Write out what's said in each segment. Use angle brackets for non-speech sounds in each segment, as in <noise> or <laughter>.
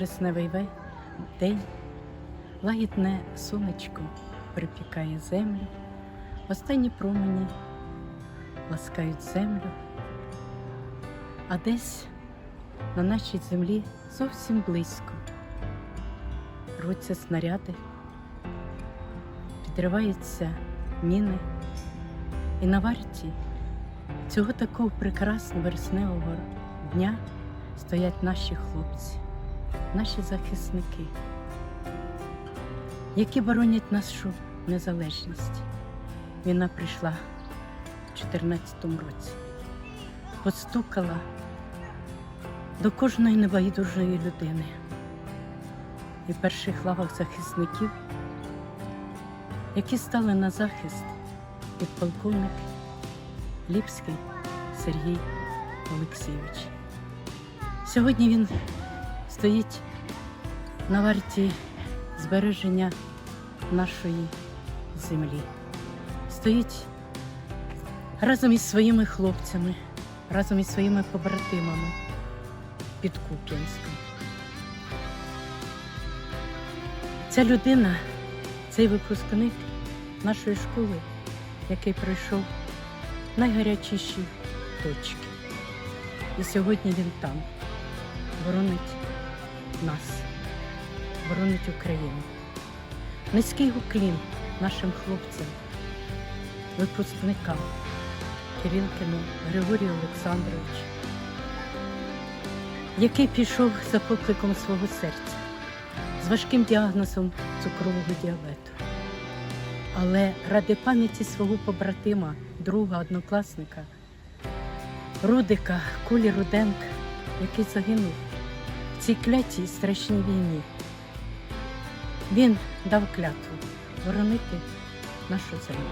вересневий день, лагідне сонечко припікає землю, останні промені ласкають землю, а десь на нашій землі зовсім близько рвуться снаряди, підриваються міни, і на варті цього такого прекрасного вересневого дня стоять наші хлопці, наші захисники, які боронять нашу незалежність. Війна прийшла в 2014 році, постукала до кожної небайдужої людини. І в перших лавах захисників, які стали на захист, підполковник Ліпський Сергій Олексійович. Сьогодні він стоїть на варті збереження нашої землі. Стоїть разом із своїми хлопцями, разом із своїми побратимами під Куп'янськом. Ця людина, цей випускник нашої школи, який пройшов найгарячіші точки. І сьогодні він там боронить нас, боронить Україну. Низький уклін нашим хлопцям, випускникам Кирилкину Григорію Олександровичу, який пішов за покликом свого серця з важким діагнозом цукрового діабету. Але ради пам'яті свого побратима, друга, однокласника, Рудика, Колі Руденка, який загинув цій клятій страшній війні. Він дав клятву боронити нашу землю.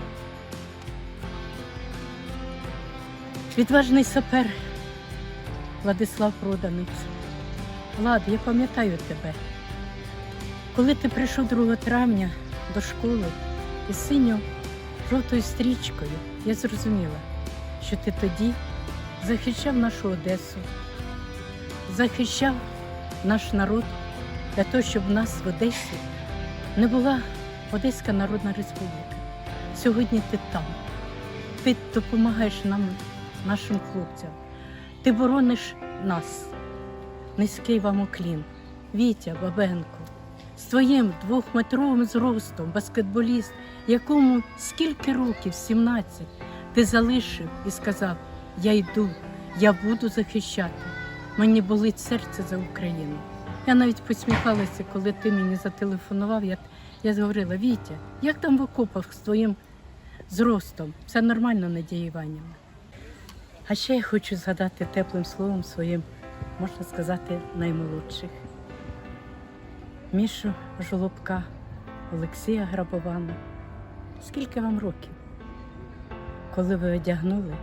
Відважний сапер Владислав Проданець. Влад, я пам'ятаю тебе. Коли ти прийшов 2 травня до школи із синьо-жовтою стрічкою, я зрозуміла, що ти тоді захищав нашу Одесу, захищав наш народ для того, щоб в нас в Одесі не була Одеська Народна Республіка. Сьогодні ти там. Ти допомагаєш нам, нашим хлопцям. Ти борониш нас. Низький вам уклін. Вітя Бабенко. З твоїм двохметровим зростом, баскетболіст, якому скільки років, 17, ти залишив і сказав: Я йду, я буду захищати. Мені болить серце за Україну. Я навіть посміхалася, коли ти мені зателефонував. Я, я говорила, Вітя, як там в окопах з твоїм зростом? Все нормально, Надія Іванівна. А ще я хочу згадати теплим словом своїм, можна сказати, наймолодших. Мішу Жолобка, Олексія Грабована. Скільки вам років? Коли ви одягнули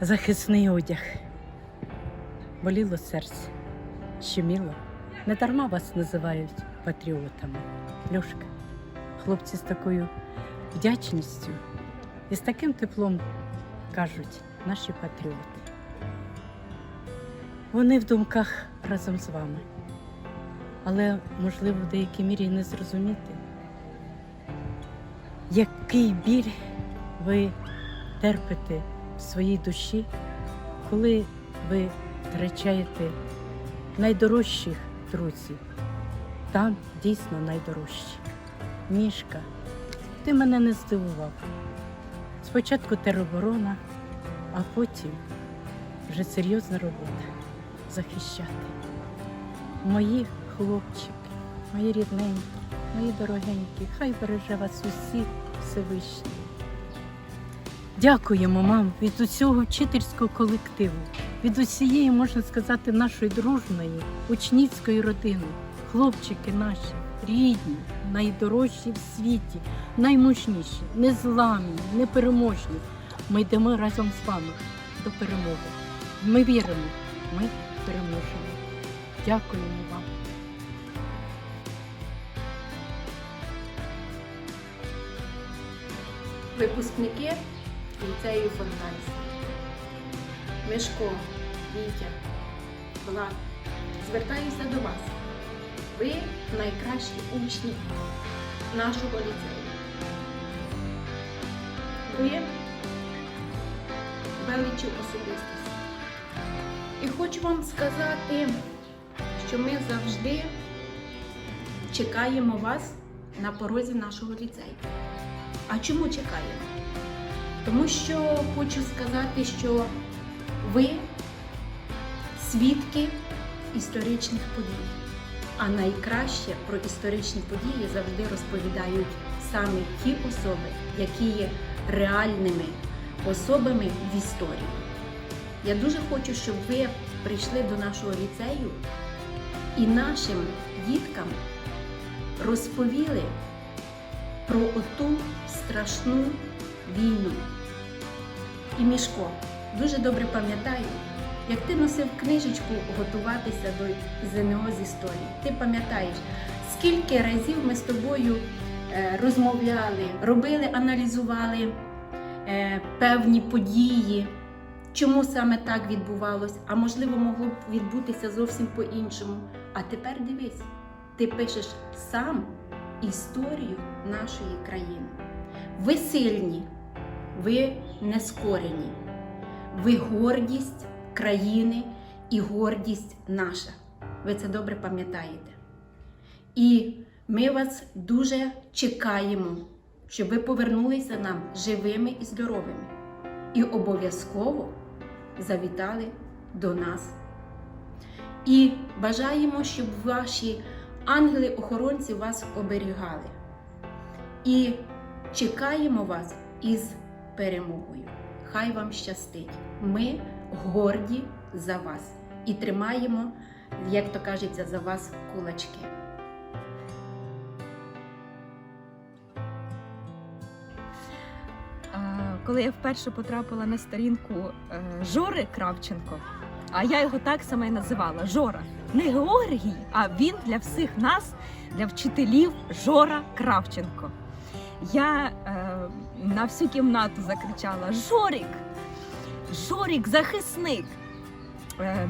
захисний одяг, боліло серце, щеміло. Не дарма вас називають патріотами. Льошка, хлопці з такою вдячністю і з таким теплом кажуть наші патріоти. Вони в думках разом з вами але можливо в деякій мірі не зрозуміти, який біль ви терпите в своїй душі, коли ви втрачаєте найдорожчих друзів. Там дійсно найдорожчі. Мішка, ти мене не здивував. Спочатку тероборона, а потім вже серйозна робота захищати. Мої хлопчики, мої рідненькі, мої дорогенькі, хай береже вас усіх Всевишній. Дякуємо, мам, від усього вчительського колективу, від усієї, можна сказати, нашої дружної, учнівської родини. Хлопчики наші, рідні, найдорожчі в світі, наймужніші, незламні, непереможні. Ми йдемо разом з вами до перемоги. Ми віримо, ми переможемо. Дякуємо вам. випускники ліцею Фонтанський. Мишко, Вітя, Влад, звертаюся до вас. Ви найкращі учні нашого ліцею. Ви величі особистості. І хочу вам сказати, що ми завжди чекаємо вас на порозі нашого ліцею. А чому чекаємо? Тому що хочу сказати, що ви свідки історичних подій. А найкраще про історичні події завжди розповідають саме ті особи, які є реальними особами в історії. Я дуже хочу, щоб ви прийшли до нашого ліцею і нашим діткам розповіли про оту страшну війну. І Мішко дуже добре пам'ятаю, як ти носив книжечку готуватися до ЗНО з історії. Ти пам'ятаєш, скільки разів ми з тобою е, розмовляли, робили, аналізували е, певні події, чому саме так відбувалось, а можливо, могло б відбутися зовсім по-іншому. А тепер дивись, ти пишеш сам історію нашої країни. Ви сильні, ви нескорені, ви гордість країни і гордість наша. Ви це добре пам'ятаєте. І ми вас дуже чекаємо, щоб ви повернулися нам живими і здоровими. І обов'язково завітали до нас. І бажаємо, щоб ваші ангели-охоронці вас оберігали. І чекаємо вас із перемогою. Хай вам щастить! Ми горді за вас і тримаємо, як то кажеться, за вас кулачки. Коли я вперше потрапила на сторінку е, Жори Кравченко, а я його так само і називала Жора. Не Георгій, а він для всіх нас, для вчителів Жора Кравченко. Я е, на всю кімнату закричала: Жорік! Жорік, захисник! Е,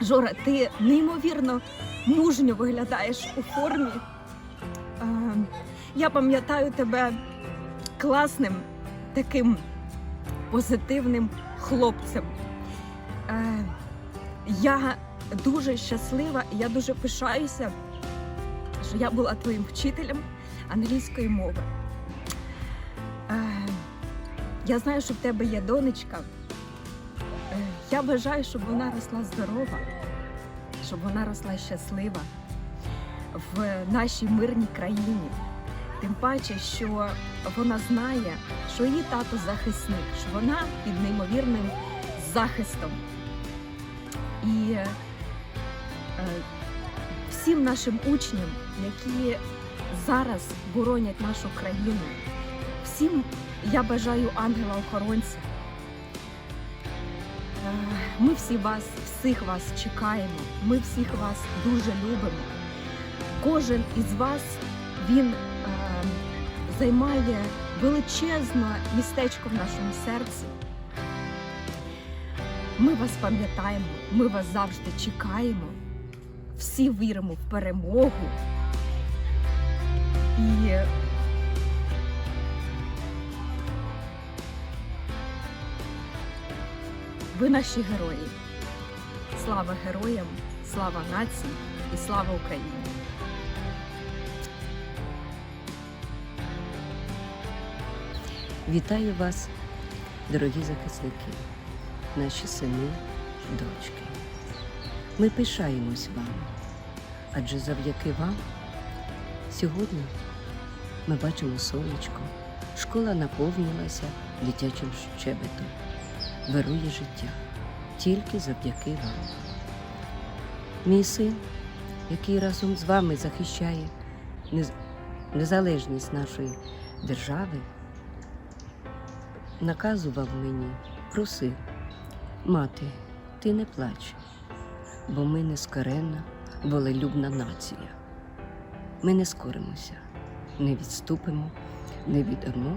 Жора, ти неймовірно мужньо виглядаєш у формі. Е, я пам'ятаю тебе класним, таким позитивним хлопцем. Е, я дуже щаслива я дуже пишаюся, що я була твоїм вчителем англійської мови. Я знаю, що в тебе є донечка. Е, я бажаю, щоб вона росла здорова, щоб вона росла щаслива в нашій мирній країні. Тим паче, що вона знає, що її тато захисник, що вона під неймовірним захистом. І е, всім нашим учням, які зараз боронять нашу країну, всім я бажаю ангела-охоронця. Е, Ми всі вас, всіх вас чекаємо, ми всіх вас дуже любимо. Кожен із вас він е, займає величезне містечко в нашому серці. Ми вас пам'ятаємо, ми вас завжди чекаємо. Всі віримо в перемогу. І ви наші герої. Слава героям, слава нації і слава Україні! Вітаю вас, дорогі захисники, наші сини, дочки. Ми пишаємось вами, адже завдяки вам сьогодні ми бачимо сонечко, школа наповнилася дитячим щебетом, вирує життя тільки завдяки вам. Мій син, який разом з вами захищає незалежність нашої держави, наказував мені, просив, мати, ти не плач, бо ми нескоренна, волелюбна нація. Ми не скоримося, не відступимо, не віддамо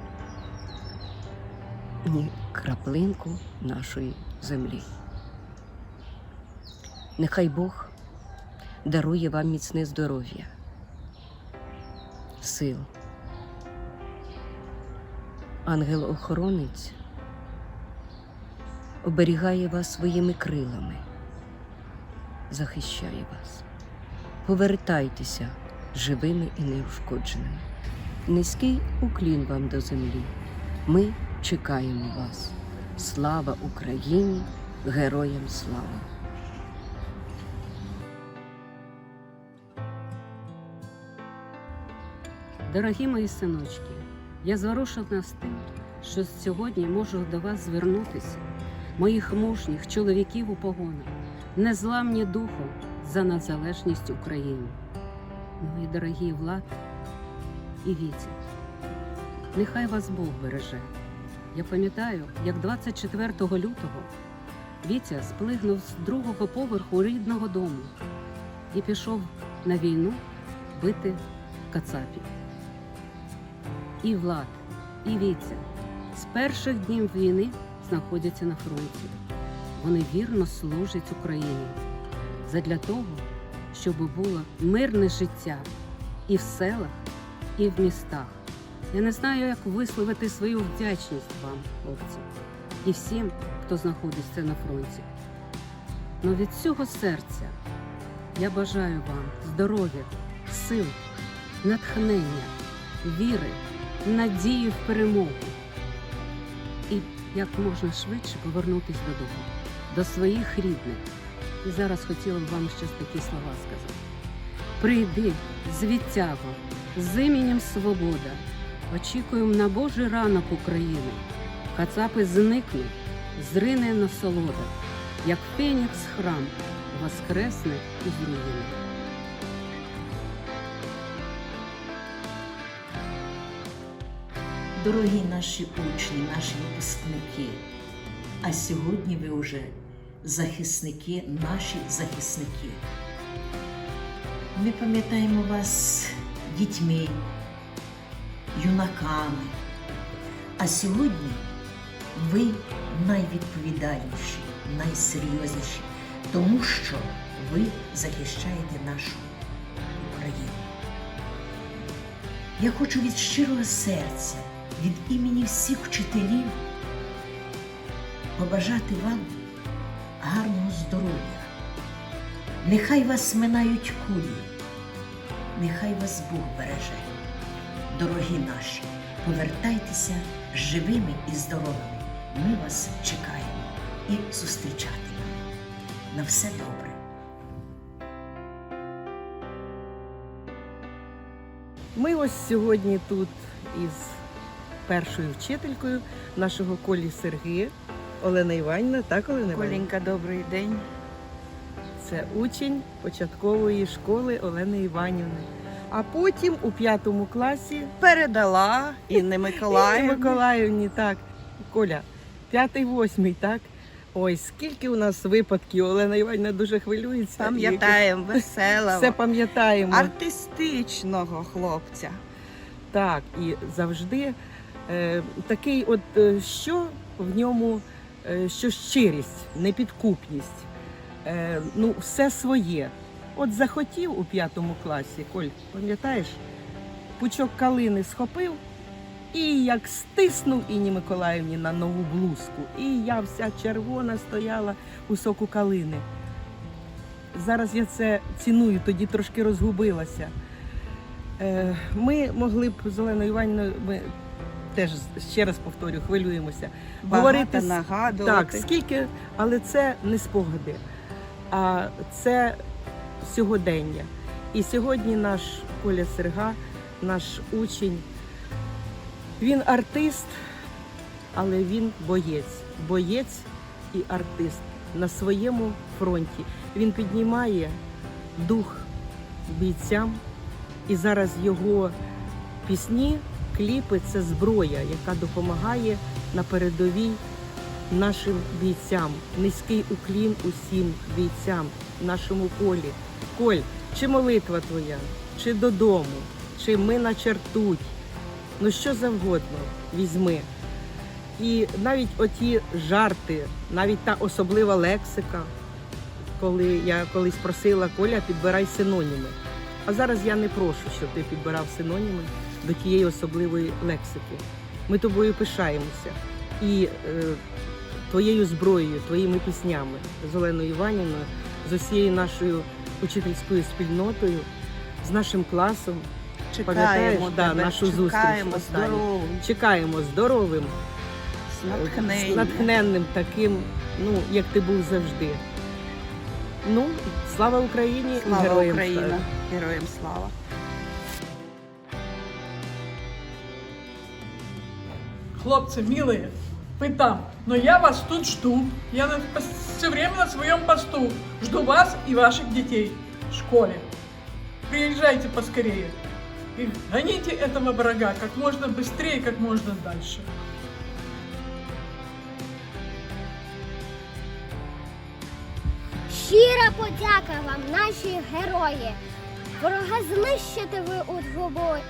ні краплинку нашої землі. Нехай Бог дарує вам міцне здоров'я, сил. Ангел-охоронець оберігає вас своїми крилами, захищає вас. Повертайтеся живими і неушкодженими. Низький уклін вам до землі. Ми чекаємо вас. Слава Україні! Героям слава! Дорогі мої синочки, я зворушена з тим, що сьогодні можу до вас звернутися, моїх мужніх чоловіків у погонах, незламні духом за незалежність України. Мої дорогі Влад і Вітя, нехай вас Бог береже. Я пам'ятаю, як 24 лютого Вітя сплигнув з другого поверху рідного дому і пішов на війну бити кацапів і Влад, і Віця з перших днів війни знаходяться на фронті. Вони вірно служать Україні задля того, щоб було мирне життя і в селах, і в містах. Я не знаю, як висловити свою вдячність вам, хлопці, і всім, хто знаходиться на фронті. Но від цього серця я бажаю вам здоров'я, сил, натхнення, віри надію в перемогу і як можна швидше повернутися додому, до своїх рідних. І зараз хотіла б вам ще такі слова сказати. Прийди звідтяго, з іменем Свобода, очікуємо на Божий ранок України. Кацапи зникнуть, зрине насолода, як фенікс храм воскресне із руїни. Дорогі наші учні, наші випускники, а сьогодні ви вже захисники, наші захисники. Ми пам'ятаємо вас дітьми, юнаками, а сьогодні ви найвідповідальніші, найсерйозніші, тому що ви захищаєте нашу Україну. Я хочу від щирого серця, від імені всіх вчителів побажати вам гарного здоров'я. Нехай вас минають кулі, нехай вас Бог береже. Дорогі наші, повертайтеся живими і здоровими. Ми вас чекаємо і зустрічатимемо. На все добре. Ми ось сьогодні тут із першою вчителькою нашого колі Сергія Олена Іванівна. Так, Олена Іванівна? Коленька, добрий день. Це учень початкової школи Олени Іванівни. А потім у п'ятому класі Передала Інни <laughs> Миколаївні. Миколаївні, так. Коля, п'ятий, восьмий, так. Ой, скільки у нас випадків, Олена Іванівна дуже хвилюється. Пам'ятаємо веселого, Все пам'ятаємо. артистичного хлопця. Так, і завжди е, такий, от е, що в ньому, е, що щирість, непідкупність, е, ну, все своє. От захотів у п'ятому класі, Коль, пам'ятаєш, пучок калини схопив і як стиснув Інні Миколаївні на нову блузку. І я вся червона стояла у соку калини. Зараз я це ціную, тоді трошки розгубилася. Е, Ми могли б з Оленою Іванівною, ми теж ще раз повторю, хвилюємося. Багато Говорити нагадувати. Так, скільки, але це не спогади, а це сьогодення. І сьогодні наш Коля Серга, наш учень, він артист, але він боєць. Боєць і артист на своєму фронті. Він піднімає дух бійцям, і зараз його пісні, кліпи це зброя, яка допомагає на передовій нашим бійцям. Низький уклін усім бійцям, нашому колі. Коль, чи молитва твоя, чи додому, чи ми на чертуть. Ну що завгодно візьми. І навіть оті жарти, навіть та особлива лексика, коли я колись просила Коля, підбирай синоніми. А зараз я не прошу, щоб ти підбирав синоніми до тієї особливої лексики. Ми тобою пишаємося. І е, твоєю зброєю, твоїми піснями з Оленою Іванівною, з усією нашою учительською спільнотою, з нашим класом. Чекаємо да, тебе, нашу зустріч чекаємо останню. здоровим, Чекаємо здоровим, з з натхненним таким, ну, як ти був завжди. Ну, слава Україні і Слава героям Україна, слава. героям слава. Хлопцы, милые, вы там, но я вас тут жду. Я все время на своем посту. Жду вас и ваших детей в школе. Приезжайте поскорее. И гоните этого врага как можно быстрее, как можно дальше. Щира подяка вам, наші герої. Ворога знищити ви у двобої.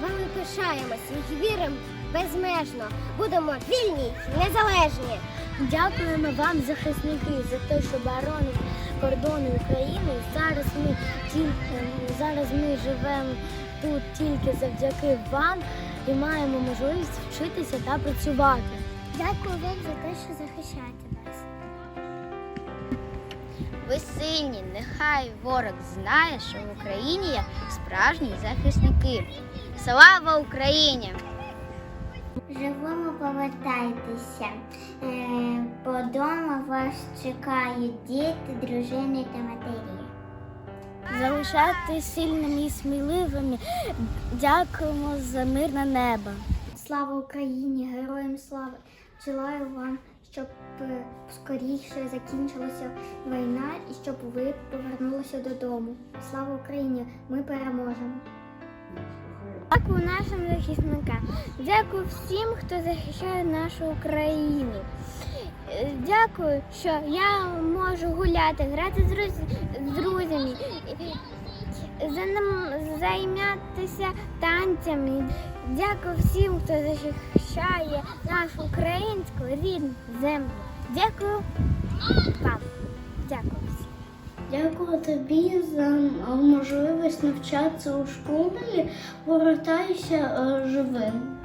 Вами пишаємося і віримо Безмежно. Будемо вільні, незалежні. Дякуємо вам, захисники, за те, що боронить кордони України. Зараз ми тільки зараз ми живемо тут тільки завдяки вам і маємо можливість вчитися та працювати. Дякую вам за те, що захищаєте нас. Ви сильні, нехай ворог знає, що в Україні є справжні захисники. Слава Україні! Живому повертайтеся. Е, По дому вас чекають діти, дружини та матері. Залишати сильними і сміливими. Дякуємо за мирне небо. Слава Україні, героям слави! Желаю вам, щоб е, скоріше закінчилася війна і щоб ви повернулися додому. Слава Україні! Ми переможемо! Дякую нашим захисникам. Дякую всім, хто захищає нашу Україну. Е, Дякую, що я можу гуляти, грати з, друз- з друзями, займатися танцями. Дякую всім, хто захищає нашу українську рідну землю. Дякую вам. Дякую. Дякую тобі за можливість навчатися у школі. Повертайся живим.